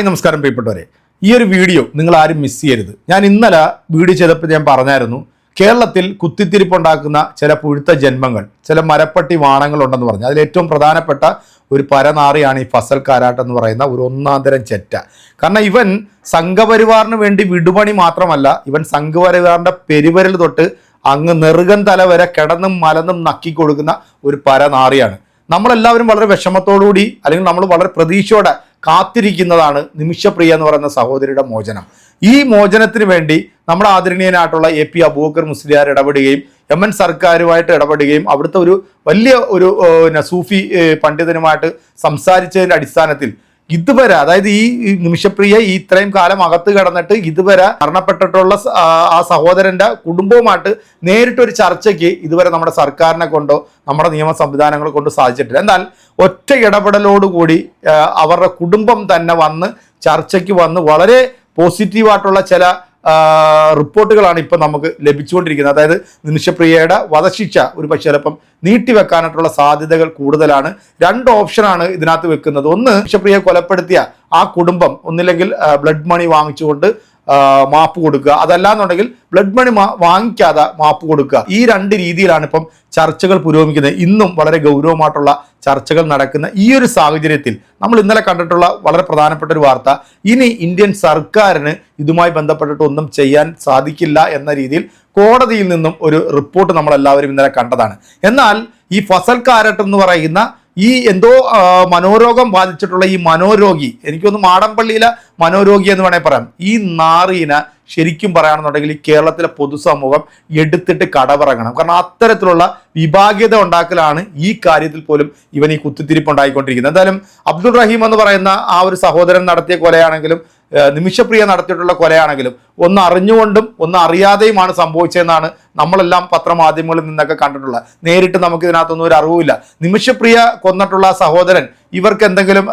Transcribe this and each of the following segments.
Hi നമസ്കാരം പ്രിയപ്പെട്ടവരെ. ഈ ഒരു വീഡിയോ നിങ്ങൾ ആരും മിസ് ചെയ്യരുത്. ഞാൻ ഇന്നലെ വീഡിയോ ചെയ്തപ്പോൾ ഞാൻ പറഞ്ഞായിരുന്നു കേരളത്തിൽ കുത്തിത്തിരിപ്പുണ്ടാക്കുന്ന ചില പുഴുത്ത ജന്മങ്ങൾ ചില മരപ്പട്ടി വാണങ്ങൾ ഉണ്ടെന്ന് പറഞ്ഞു. അതിൽ ഏറ്റവും പ്രധാനപ്പെട്ട ഒരു പരനാറിയാണ് ഈ ഫസൽ കാരാട്ട് എന്ന് പറയുന്ന ഒരു ഒന്നാന്തരം ചെറ്റ. കാരണം ഇവൻ സംഘപരിവാറിന് വേണ്ടി വിടുപണി മാത്രമല്ല ഇവൻ സംഘപരിവാറിന്റെ പെരുവരൽ തൊട്ട് അങ്ങ് നെറുകൻ തല വരെ കിടന്നും മലന്നും നക്കി കൊടുക്കുന്ന ഒരു പരനാറിയാണ്. നമ്മളെല്ലാവരും വളരെ വിഷമത്തോടുകൂടി അല്ലെങ്കിൽ നമ്മൾ വളരെ പ്രതീക്ഷയോടെ കാത്തിരിക്കുന്നതാണ് നിമിഷപ്രിയ എന്ന് പറയുന്ന സഹോദരിയുടെ മോചനം. ഈ മോചനത്തിന് വേണ്ടി നമ്മുടെ ആദരണീയനായിട്ടുള്ള എ പി അബൂബക്കർ മുസ്ലിയാർ ഇടപെടുകയും എം എൻ സർക്കാരുമായിട്ട് ഇടപെടുകയും അവിടുത്തെ ഒരു വലിയ ഒരു സൂഫി പണ്ഡിതനുമായിട്ട് സംസാരിച്ചതിന്റെ അടിസ്ഥാനത്തിൽ ഇതുവരെ അതായത് ഈ നിമിഷപ്രിയ ഈ ഇത്രയും കാലം അകത്ത് കിടന്നിട്ട് ഇതുവരെ മരണപ്പെട്ടിട്ടുള്ള ആ സഹോദരന്റെ കുടുംബവുമായിട്ട് നേരിട്ടൊരു ചർച്ചയ്ക്ക് ഇതുവരെ നമ്മുടെ സർക്കാരിനെ കൊണ്ടോ നമ്മുടെ നിയമ സംവിധാനങ്ങളെ കൊണ്ടോ സാധിച്ചിട്ടില്ല. എന്നാൽ ഒറ്റ ഇടപെടലോടുകൂടി അവരുടെ കുടുംബം തന്നെ വന്ന് ചർച്ചയ്ക്ക് വന്ന് വളരെ പോസിറ്റീവായിട്ടുള്ള ചില റിപ്പോർട്ടുകളാണ് ഇപ്പം നമുക്ക് ലഭിച്ചുകൊണ്ടിരിക്കുന്നത്. അതായത് നിമിഷപ്രിയയുടെ വധശിക്ഷ ഒരു പക്ഷേ ചിലപ്പം നീട്ടിവെക്കാനായിട്ടുള്ള സാധ്യതകൾ കൂടുതലാണ്. രണ്ട് ഓപ്ഷനാണ് ഇതിനകത്ത് വെക്കുന്നത്. ഒന്ന് നിമിഷപ്രിയയെ കൊലപ്പെടുത്തിയ ആ കുടുംബം ഒന്നില്ലെങ്കിൽ ബ്ലഡ് മണി വാങ്ങിച്ചുകൊണ്ട് മാപ്പ് കൊടുക്കുക. അതല്ലാന്നുണ്ടെങ്കിൽ ബ്ലഡ് മണി വാങ്ങിക്കാതെ മാപ്പ് കൊടുക്കുക. ഈ രണ്ട് രീതിയിലാണ് ഇപ്പം ചർച്ചകൾ പുരോഗമിക്കുന്നത്. ഇന്നും വളരെ ഗൗരവമായിട്ടുള്ള ചർച്ചകൾ നടക്കുന്ന ഈ ഒരു സാഹചര്യത്തിൽ നമ്മൾ ഇന്നലെ കണ്ടിട്ടുള്ള വളരെ പ്രധാനപ്പെട്ട ഒരു വാർത്ത. ഇനി ഇന്ത്യൻ സർക്കാരിന് ഇതുമായി ബന്ധപ്പെട്ടിട്ട് ഒന്നും ചെയ്യാൻ സാധിക്കില്ല എന്ന രീതിയിൽ കോടതിയിൽ നിന്നും ഒരു റിപ്പോർട്ട് നമ്മൾ എല്ലാവരും ഇന്നലെ കണ്ടതാണ്. എന്നാൽ ഈ ഫസൽ കാരട്ട് എന്ന് പറയുന്ന ഈ എന്തോ മനോരോഗം ബാധിച്ചിട്ടുള്ള ഈ മനോരോഗി എനിക്കൊന്ന് മാടമ്പള്ളിയിലെ മനോരോഗി എന്ന് വേണേൽ പറയാം. ഈ നാറീന ശരിക്കും പറയുകയാണെന്നുണ്ടെങ്കിൽ കേരളത്തിലെ പൊതുസമൂഹം എടുത്തിട്ട് കടപിറങ്ങണം കാരണം അത്തരത്തിലുള്ള വിഭാഗീയത ഉണ്ടാക്കലാണ് ഈ കാര്യത്തിൽ പോലും ഇവൻ ഈ കുത്തിത്തിരിപ്പ് ഉണ്ടായിക്കൊണ്ടിരിക്കുന്നത്. എന്തായാലും അബ്ദുൾ റഹീം എന്ന് പറയുന്ന ആ ഒരു സഹോദരൻ നടത്തിയ കൊലയാണെങ്കിലും നിമിഷപ്രിയ നടത്തിയിട്ടുള്ള കൊലയാണെങ്കിലും ഒന്ന് അറിഞ്ഞുകൊണ്ടും ഒന്ന് അറിയാതെയുമാണ് സംഭവിച്ചതെന്നാണ് നമ്മളെല്ലാം പത്രമാധ്യമങ്ങളിൽ നിന്നൊക്കെ കണ്ടിട്ടുള്ളത്. നേരിട്ട് നമുക്ക് ഇതിനകത്തൊന്നും ഒരു അറിവില്ല നിമിഷപ്രിയ കൊന്നിട്ടുള്ള സഹോദരൻ ഇവർക്ക് എന്തെങ്കിലും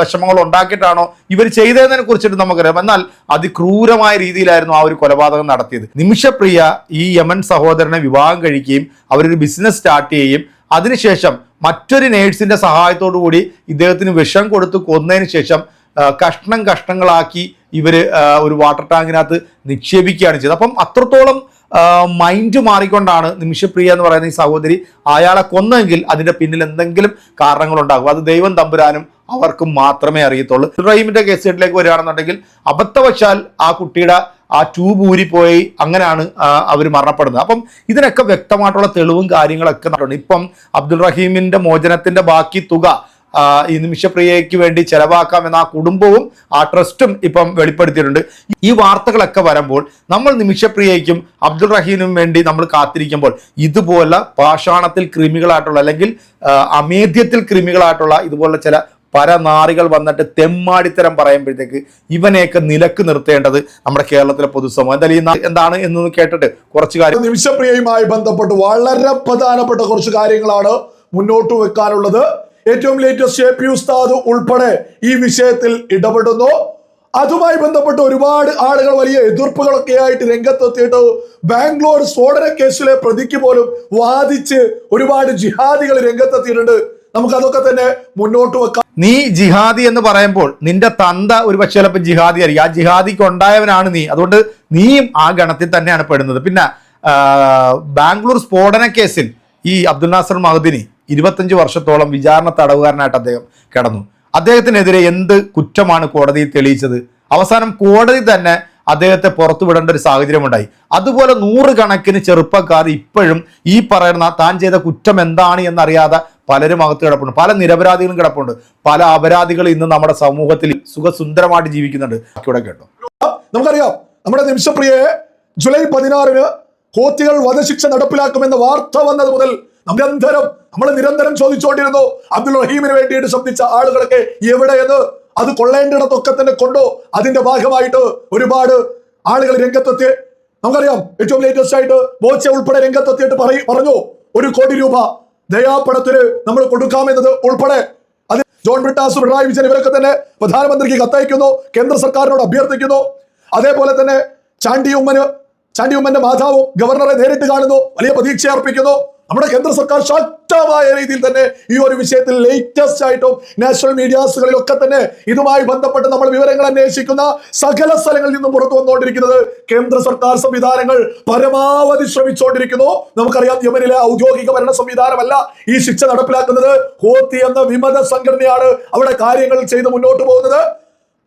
വിഷമങ്ങൾ ഉണ്ടാക്കിയിട്ടാണോ ഇവർ ചെയ്തതിനെ കുറിച്ചിട്ട് നമുക്കറിയാം. എന്നാൽ അതിക്രൂരമായ രീതിയിലായിരുന്നു ആ ഒരു കൊലപാതകം നടത്തിയത്. നിമിഷപ്രിയ ഈ യമൻ സഹോദരനെ വിവാഹം കഴിക്കുകയും അവരൊരു ബിസിനസ് സ്റ്റാർട്ട് ചെയ്യുകയും അതിനുശേഷം മറ്റൊരു നേഴ്സിന്റെ സഹായത്തോടു കൂടി ഇദ്ദേഹത്തിന് വിഷം കൊടുത്ത് കൊന്നതിന് ശേഷം കഷ്ണം കഷ്ണങ്ങളാക്കി ഇവർ ഒരു വാട്ടർ ടാങ്കിനകത്ത് നിക്ഷേപിക്കുകയാണ് ചെയ്തത്. അപ്പം അത്രത്തോളം മൈൻഡ് മാറിക്കൊണ്ടാണ് നിമിഷപ്രിയ എന്ന് പറയുന്ന ഈ സഹോദരി അയാളെ കൊന്നെങ്കിൽ അതിന്റെ പിന്നിൽ എന്തെങ്കിലും കാരണങ്ങളുണ്ടാകും. അത് ദൈവം തമ്പുരാനും അവർക്കും മാത്രമേ അറിയത്തുള്ളൂ. ഇബ്രാഹിമിന്റെ കേസിലേക്ക് വരികയാണെന്നുണ്ടെങ്കിൽ അബദ്ധവശാൽ ആ കുട്ടിയുടെ ആ ട്യൂബ് ഊരിപ്പോയി അങ്ങനെയാണ് അവർ മരണപ്പെടുന്നത്. അപ്പം ഇതിനൊക്കെ വ്യക്തമായിട്ടുള്ള തെളിവും കാര്യങ്ങളൊക്കെ നടക്കുന്നുണ്ട്. ഇപ്പം അബ്ദുൾ റഹീമിന്റെ മോചനത്തിന്റെ ബാക്കി തുക ഈ നിമിഷപ്രിയയ്ക്ക് വേണ്ടി ചെലവാക്കാം എന്ന ആ കുടുംബവും ആ ട്രസ്റ്റും ഇപ്പം വെളിപ്പെടുത്തിയിട്ടുണ്ട്. ഈ വാർത്തകളൊക്കെ വരുമ്പോൾ നമ്മൾ നിമിഷപ്രിയയ്ക്കും അബ്ദുൾ റഹീമിനും വേണ്ടി നമ്മൾ കാത്തിരിക്കുമ്പോൾ ഇതുപോലെ പാഷാണത്തിൽ കൃമികളായിട്ടുള്ള അല്ലെങ്കിൽ അമേദ്യത്തിൽ അമേധ്യത്തിൽ കൃമികളായിട്ടുള്ള ഇതുപോലുള്ള ചില പരനാറികൾ വന്നിട്ട് തെമ്മാടിത്തരം പറയുമ്പോഴത്തേക്ക് ഇവനെയൊക്കെ നിലയ്ക്ക് നിർത്തേണ്ടത് നമ്മുടെ കേരളത്തിലെ പൊതുസമൂഹം. എന്തായാലും എന്താണ് എന്ന് കേട്ടിട്ട് കുറച്ച് കാര്യം നിമിഷപ്രിയയുമായി ബന്ധപ്പെട്ട് വളരെ പ്രധാനപ്പെട്ട കുറച്ച് കാര്യങ്ങളാണ് മുന്നോട്ട് വെക്കാനുള്ളത്. ഏറ്റവും ലേറ്റസ്റ്റ് എ പി ഉസ്താദ് ഉൾപ്പെടെ ഈ വിഷയത്തിൽ ഇടപെടുന്നു. അതുമായി ബന്ധപ്പെട്ട് ഒരുപാട് ആളുകൾ വലിയ എതിർപ്പുകളൊക്കെ ആയിട്ട് രംഗത്തെത്തിയിട്ട് ബാംഗ്ലൂർ സ്ഫോടന കേസിലെ പ്രതിക്ക് പോലും വാദിച്ച് ഒരുപാട് ജിഹാദികൾ രംഗത്തെത്തിയിട്ടുണ്ട്. നമുക്കതൊക്കെ തന്നെ മുന്നോട്ട് വെക്കാം. നീ ജിഹാദി എന്ന് പറയുമ്പോൾ നിന്റെ തന്ത ഒരു പക്ഷേ ചിലപ്പോൾ ജിഹാദി ആയിരിക്കും. ആ ജിഹാദിക്ക് ഉണ്ടായവനാണ് നീ. അതുകൊണ്ട് നീയും ആ ഗണത്തിൽ തന്നെയാണ് പെടുന്നത്. പിന്നെ ബാംഗ്ലൂർ സ്ഫോടന കേസിൽ ഈ അബ്ദുൽ നാസർ മഹദിനി ഇരുപത്തഞ്ച് വർഷത്തോളം വിചാരണ തടവുകാരനായിട്ട് അദ്ദേഹം കിടന്നു. അദ്ദേഹത്തിനെതിരെ എന്ത് കുറ്റമാണ് കോടതി തെളിയിച്ചത്? അവസാനം കോടതി തന്നെ അദ്ദേഹത്തെ പുറത്തുവിടേണ്ട ഒരു സാഹചര്യമുണ്ടായി. അതുപോലെ നൂറുകണക്കിന് ചെറുപ്പക്കാർ ഇപ്പോഴും ഈ പറയുന്ന താൻ ചെയ്ത കുറ്റം എന്താണ് എന്നറിയാതെ പലരും അകത്ത് കിടപ്പുണ്ട്. പല നിരപരാധികളും കിടപ്പുണ്ട്. പല അപരാധികൾ ഇന്ന് നമ്മുടെ സമൂഹത്തിൽ സുഖസുന്ദരമായിട്ട് ജീവിക്കുന്നുണ്ട്. ഇവിടെ കേട്ടോ. നമുക്കറിയാം. നമ്മുടെ നിമിഷപ്രിയയെ ജൂലൈ പതിനാറിന് കോത്തികൾ വധശിക്ഷ നടപ്പിലാക്കുമെന്ന വാർത്ത വന്നത് മുതൽ നിരന്തരം നമ്മൾ നിരന്തരം ചോദിച്ചുകൊണ്ടിരുന്നു അബ്ദുൾ റഹീമിന് വേണ്ടിയിട്ട് ശബ്ദിച്ച ആളുകളൊക്കെ എവിടെയെന്ന്? അത് കൊള്ളേണ്ടിടത്തൊക്കെ തന്നെ കൊണ്ടോ? അതിന്റെ ഭാഗമായിട്ട് ഒരുപാട് ആളുകൾ രംഗത്തെത്തി. നമുക്കറിയാം ഏറ്റവും ലേറ്റസ്റ്റ് ആയിട്ട് ബോച്ച ഉൾപ്പെടെ രംഗത്തെത്തിയിട്ട് പറയും പറഞ്ഞു. ഒരു കോടി രൂപ ദയാപടത്തിന് നമ്മൾ കൊടുക്കാമെന്നത് ഉൾപ്പെടെ. അത് ജോൺ ബ്രിട്ടാസ് പിണറായി വിജയൻ ഇവരൊക്കെ തന്നെ പ്രധാനമന്ത്രിക്ക് കത്തയക്കുന്നു കേന്ദ്ര സർക്കാരിനോട് അഭ്യർത്ഥിക്കുന്നു. അതേപോലെ തന്നെ ചാണ്ടി ഉമ്മന് ചാണ്ടി ഉമ്മന്റെ മാതാവും ഗവർണറെ നേരിട്ട് കാണുന്നു വലിയ പ്രതീക്ഷ അർപ്പിക്കുന്നു നമ്മുടെ കേന്ദ്ര സർക്കാർ ശക്തമായ രീതിയിൽ തന്നെ ഈ ഒരു വിഷയത്തിൽ ലേറ്റസ്റ്റ് ആയിട്ടും നാഷണൽ മീഡിയാസുകളിലൊക്കെ തന്നെ ഇതുമായി ബന്ധപ്പെട്ട് നമ്മൾ വിവരങ്ങൾ അന്വേഷിക്കുന്ന സകല സ്ഥലങ്ങളിൽ നിന്നും പുറത്തു വന്നുകൊണ്ടിരിക്കുന്നത് കേന്ദ്ര സർക്കാർ സംവിധാനങ്ങൾ പരമാവധി ശ്രമിച്ചുകൊണ്ടിരിക്കുന്നു. നമുക്കറിയാം യമനിലെ ഔദ്യോഗിക ഭരണ സംവിധാനമല്ല ഈ ശിക്ഷ നടപ്പിലാക്കുന്നത്. ഹോത്തി എന്ന വിമത സംഘടനയാണ് അവിടെ കാര്യങ്ങൾ ചെയ്ത് മുന്നോട്ട് പോകുന്നത്.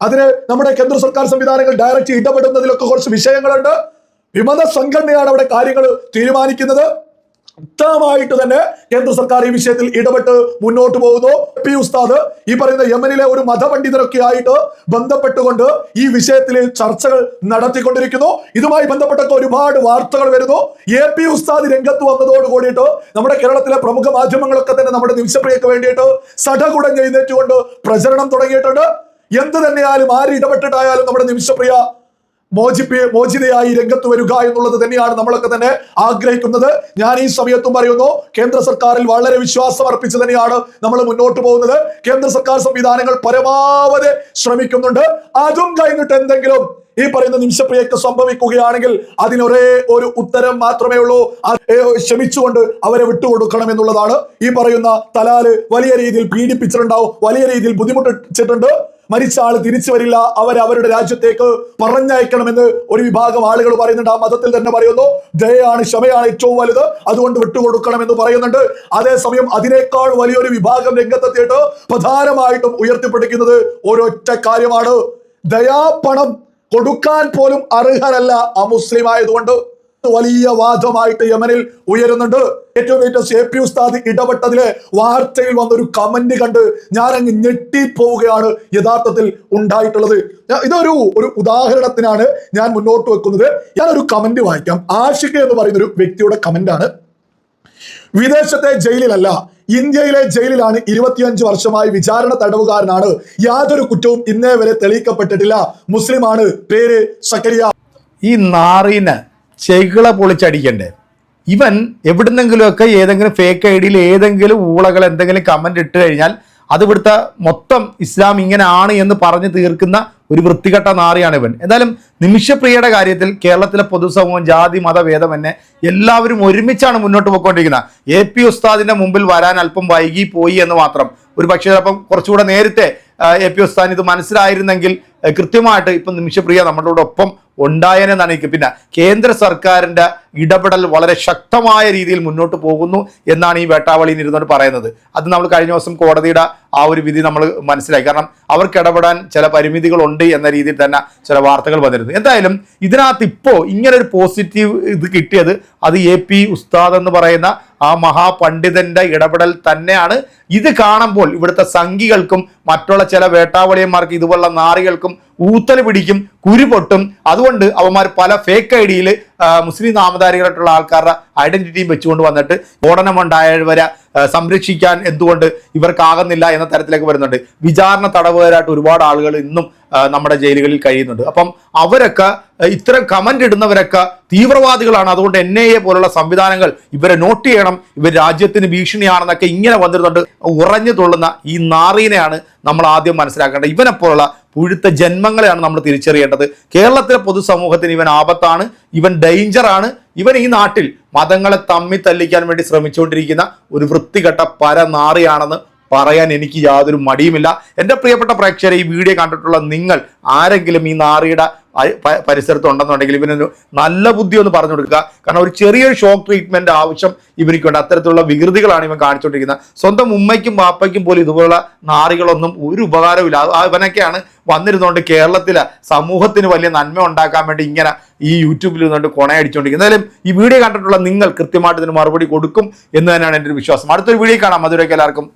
അതിന് നമ്മുടെ കേന്ദ്ര സർക്കാർ സംവിധാനങ്ങൾ ഡയറക്റ്റ് ഇടപെടുന്നതിലൊക്കെ കുറച്ച് വിഷയങ്ങളുണ്ട്. വിമത സംഘടനയാണ് അവിടെ കാര്യങ്ങൾ തീരുമാനിക്കുന്നത്. വ്യക്തമായിട്ട് തന്നെ കേന്ദ്ര സർക്കാർ ഈ വിഷയത്തിൽ ഇടപെട്ട് മുന്നോട്ട് പോകുന്നു. പി ഉസ്താദ് ഈ പറയുന്ന യമനിലെ ഒരു മതപണ്ഡിതരൊക്കെ ആയിട്ട് ബന്ധപ്പെട്ടുകൊണ്ട് ഈ വിഷയത്തിൽ ചർച്ചകൾ നടത്തിക്കൊണ്ടിരിക്കുന്നു. ഇതുമായി ബന്ധപ്പെട്ടൊക്കെ ഒരുപാട് വാർത്തകൾ വരുന്നു. എ പി ഉസ്താദ് രംഗത്ത് വന്നതോട് കൂടിയിട്ട് നമ്മുടെ കേരളത്തിലെ പ്രമുഖ മാധ്യമങ്ങളൊക്കെ തന്നെ നമ്മുടെ നിമിഷപ്രിയക്ക് വേണ്ടിയിട്ട് സടകുടം എഴുന്നേറ്റുകൊണ്ട് പ്രചരണം തുടങ്ങിയിട്ടുണ്ട്. എന്ത് തന്നെയാലും ആര് ഇടപെട്ടിട്ടായാലും നമ്മുടെ നിമിഷപ്രിയ മോചിപ്പി മോചിതയായി രംഗത്ത് വരിക എന്നുള്ളത് തന്നെയാണ് നമ്മളൊക്കെ തന്നെ ആഗ്രഹിക്കുന്നത്. ഞാൻ ഈ സമയത്തും പറയുന്നു കേന്ദ്ര സർക്കാരിൽ വളരെ വിശ്വാസം അർപ്പിച്ച് തന്നെയാണ് നമ്മൾ മുന്നോട്ട് പോകുന്നത്. കേന്ദ്ര സർക്കാർ സംവിധാനങ്ങൾ പരമാവധി ശ്രമിക്കുന്നുണ്ട്. അതും കഴിഞ്ഞിട്ട് എന്തെങ്കിലും ഈ പറയുന്ന നിമിഷപ്രിയക്ക് സംഭവിക്കുകയാണെങ്കിൽ അതിനൊരേ ഒരു ഉത്തരം മാത്രമേ ഉള്ളൂ. ക്ഷമിച്ചുകൊണ്ട് അവരെ വിട്ടുകൊടുക്കണം എന്നുള്ളതാണ്. ഈ പറയുന്ന തലാൽ വലിയ രീതിയിൽ പീഡിപ്പിച്ചിട്ടുണ്ടാവും വലിയ രീതിയിൽ ബുദ്ധിമുട്ടിച്ചിട്ടുണ്ട്. മരിച്ച ആൾ തിരിച്ചു വരില്ല. അവർ അവരുടെ രാജ്യത്തേക്ക് പറഞ്ഞയക്കണമെന്ന് ഒരു വിഭാഗം ആളുകൾ പറയുന്നുണ്ട്. ആ മതത്തിൽ തന്നെ പറയുന്നു ദയാണ് ക്ഷമയാണ് ഏറ്റവും വലുത്. അതുകൊണ്ട് വിട്ടുകൊടുക്കണം എന്ന് പറയുന്നുണ്ട്. അതേസമയം അതിനേക്കാൾ വലിയൊരു വിഭാഗം രംഗത്തെത്തിയിട്ട് പ്രധാനമായിട്ടും ഉയർത്തിപ്പിടിക്കുന്നത് ഒരൊറ്റ കാര്യമാണ്. ദയാപണം കൊടുക്കാൻ പോലും അർഹരല്ല അമുസ്ലിം ആയതുകൊണ്ട്. വലിയ വാദമായിട്ട് യമനിൽ ഉയരുന്നുണ്ട്. ഏറ്റവും ഏറ്റവും എ പി ഉസ്താദ് ഇടപെട്ടതിലെ വാർത്തയിൽ വന്നൊരു കമന്റ് കണ്ട് ഞാൻ അങ്ങ് ഞെട്ടിപ്പോവുകയാണ് യഥാർത്ഥത്തിൽ ഉണ്ടായിട്ടുള്ളത്. ഇതൊരു ഒരു ഉദാഹരണത്തിനാണ് ഞാൻ മുന്നോട്ട് വെക്കുന്നത്. ഞാൻ ഒരു കമന്റ് വായിക്കാം. ആഷിഖ് എന്ന് പറയുന്ന ഒരു വ്യക്തിയുടെ കമന്റാണ് വിദേശത്തെ ജയിലിലല്ല ഇന്ത്യയിലെ ജയിലിലാണ് ഇരുപത്തിയഞ്ച് വർഷമായി വിചാരണ തടവുകാരനാണ്. യാതൊരു കുറ്റവും ഇന്നേ വരെ തെളിയിക്കപ്പെട്ടിട്ടില്ല. മുസ്ലിമാണ്. പേര് സക്കരിയ. ഈ നാറിന് ചെകിള പൊളിച്ചടിക്കണ്ടേ? ഇവൻ എവിടുന്നെങ്കിലുമൊക്കെ ഏതെങ്കിലും ഫേക്ക് ഐ ഡിയിൽ ഏതെങ്കിലും ഊളകൾ എന്തെങ്കിലും കമന്റ് ഇട്ട് കഴിഞ്ഞാൽ അത് ഇവിടുത്തെ മൊത്തം ഇസ്ലാം ഇങ്ങനെയാണ് എന്ന് പറഞ്ഞു തീർക്കുന്ന ഒരു വൃത്തികെട്ട നാറിയാണ് ഇവൻ. എന്തായാലും നിമിഷപ്രിയയുടെ കാര്യത്തിൽ കേരളത്തിലെ പൊതുസമൂഹം ജാതി മത എന്നെ എല്ലാവരും ഒരുമിച്ചാണ് മുന്നോട്ട് പോയിക്കൊണ്ടിരിക്കുന്നത്. എ പി ഉസ്താദിന്റെ മുമ്പിൽ വരാൻ അല്പം വൈകി പോയി എന്ന് മാത്രം. ഒരു പക്ഷേ ചിലപ്പം കുറച്ചുകൂടെ നേരത്തെ എ പി ഉസ്താദിന് ഇത് മനസ്സിലായിരുന്നെങ്കിൽ കൃത്യമായിട്ട് ഇപ്പം നിമിഷപ്രിയ നമ്മുടെ ഒപ്പം ഉണ്ടായനെന്നാണ് എനിക്ക് പിന്നെ കേന്ദ്ര സർക്കാരിന്റെ ഇടപെടൽ വളരെ ശക്തമായ രീതിയിൽ മുന്നോട്ട് പോകുന്നു എന്നാണ് ഈ വേട്ടാവളിയിൽ ഇരുന്നുകൊണ്ട് പറയുന്നത്. അത് നമ്മൾ കഴിഞ്ഞ ദിവസം കോടതിയുടെ ആ ഒരു വിധി നമ്മൾ മനസ്സിലായി. കാരണം അവർക്ക് ഇടപെടാൻ ചില പരിമിതികളുണ്ട് എന്ന രീതിയിൽ തന്നെ ചില വാർത്തകൾ വന്നിരുന്നു. എന്തായാലും ഇതിനകത്ത് ഇപ്പോൾ ഇങ്ങനെ ഒരു പോസിറ്റീവ് ഇത് കിട്ടിയത് അത് എ പി ഉസ്താദ് എന്ന് പറയുന്ന ആ മഹാപണ്ഡിതന്റെ ഇടപെടൽ തന്നെയാണ്. ഇത് കാണുമ്പോൾ ഇവിടുത്തെ സംഘികൾക്കും മറ്റുള്ള ചില വേട്ടാവളിയന്മാർക്ക് ഇതുപോലുള്ള നാറികൾക്കും ഊത്തൽ പിടിക്കും കുരു പൊട്ടും. അതുകൊണ്ട് അവന്മാർ പല ഫേക്ക് ഐ ഡിയിൽ മുസ്ലിം നാമധാരികളായിട്ടുള്ള ആൾക്കാരുടെ ഐഡന്റിറ്റിയും വെച്ചുകൊണ്ട് വന്നിട്ട് സ്ഫോടനമുണ്ടായവരെ സംരക്ഷിക്കാൻ എന്തുകൊണ്ട് ഇവർക്കാകുന്നില്ല എന്ന തരത്തിലേക്ക് വരുന്നുണ്ട്. വിചാരണ തടവുകാരായിട്ട് ഒരുപാട് ആളുകൾ ഇന്നും നമ്മുടെ ജയിലുകളിൽ കഴിയുന്നുണ്ട്. അപ്പം അവരൊക്കെ ഇത്തരം കമന്റ് ഇടുന്നവരൊക്കെ തീവ്രവാദികളാണ്. അതുകൊണ്ട് എൻ ഐ എ പോലുള്ള സംവിധാനങ്ങൾ ഇവരെ നോട്ട് ചെയ്യണം. ഇവർ രാജ്യത്തിന് ഭീഷണിയാണെന്നൊക്കെ ഇങ്ങനെ വന്നിരുന്നുണ്ട്. ഉറഞ്ഞു തുള്ളുന്ന ഈ നാറീനെയാണ് നമ്മൾ ആദ്യം മനസ്സിലാക്കേണ്ടത്. ഇവനെ പോലുള്ള പുഴുത്ത ജന്മങ്ങളെയാണ് നമ്മൾ തിരിച്ചറിയേണ്ടത്. കേരളത്തിലെ പൊതുസമൂഹത്തിന് ഇവൻ ആപത്താണ്. ഇവൻ ഡേഞ്ചറാണ് ഇവൻ ഈ നാട്ടിൽ മതങ്ങളെ തമ്മിൽ തല്ലിക്കാൻ വേണ്ടി ശ്രമിച്ചുകൊണ്ടിരിക്കുന്ന ഒരു വൃത്തികെട്ട പരനാറിയാണെന്ന് പറയാൻ എനിക്ക് യാതൊരു മടിയുമില്ല. എന്റെ പ്രിയപ്പെട്ട പ്രേക്ഷകരെ ഈ വീഡിയോ കണ്ടിട്ടുള്ള നിങ്ങൾ ആരെങ്കിലും ഈ നാറിയുടെ പരിസരത്ത് ഉണ്ടെന്നുണ്ടെങ്കിൽ ഇവനൊരു നല്ല ബുദ്ധി ഒന്ന് പറഞ്ഞു കൊടുക്കുക. കാരണം ഒരു ചെറിയൊരു ഷോക്ക് ട്രീറ്റ്മെന്റ് ആവശ്യം ഇവനിക്കുണ്ട്. അത്തരത്തിലുള്ള വികൃതികളാണ് ഇവൻ കാണിച്ചുകൊണ്ടിരിക്കുന്നത്. സ്വന്തം ഉമ്മയ്ക്കും ബാപ്പയ്ക്കും പോലും ഇതുപോലുള്ള നാറികളൊന്നും ഒരു ഉപകാരമില്ല ഇവനൊക്കെയാണ് വന്നിരുന്നുകൊണ്ട് കേരളത്തിലെ സമൂഹത്തിന് വലിയ നന്മ ഉണ്ടാക്കാൻ വേണ്ടി ഇങ്ങനെ ഈ യൂട്യൂബിൽ നിന്നുകൊണ്ട് കൊണയടിച്ചുകൊണ്ടിരിക്കുന്നത് എന്തായാലും ഈ വീഡിയോ കണ്ടിട്ടുള്ള നിങ്ങൾ കൃത്യമായിട്ട് ഇതിന് മറുപടി കൊടുക്കും എന്ന് തന്നെയാണ് എന്റെ ഒരു വിശ്വാസം. അടുത്തൊരു വീഡിയോ കാണാം. അതുവരെയൊക്കെ എല്ലാവർക്കും